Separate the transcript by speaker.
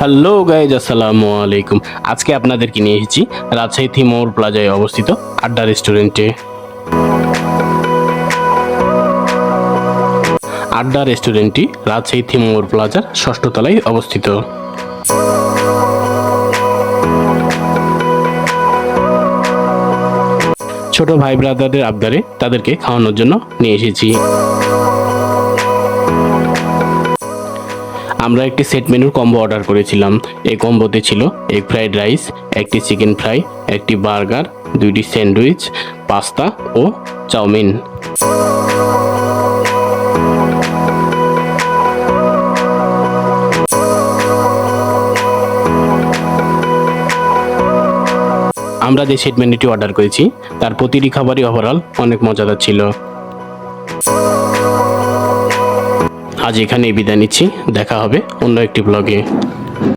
Speaker 1: Hello guys, আসসালামু আলাইকুম। আজকে আপনাদেরকে নিয়ে এসেছি রাজশাহী থিমোর প্লাজায় অবস্থিত আড্ডা রেস্টুরেন্টে। আড্ডা রেস্টুরেন্টটি রাজশাহী থিমোর প্লাজার ষষ্ঠ তলায় অবস্থিত। ছোট ভাই ব্রাদারদের আবদারে তাদেরকে খাওয়ানোর জন্য নিয়ে এসেছি। আমরা একটি সেট মেনুর কম্বো অর্ডার করেছিলাম। এই কম্বোতে ছিল এগ ফ্রাইড রাইস একটি চিকেন ফ্রাই একটি বার্গার দুইটি স্যান্ডউইচ পাস্তা ও চাউমিন। আমরা যে সেট মেনুটি অর্ডার করেছি, তার প্রতিটি খাবারই ওভারঅল অনেক মজাদার ছিল। আজ এখানেই বিদায় নিচ্ছি দেখা হবে অন্য একটি ব্লগে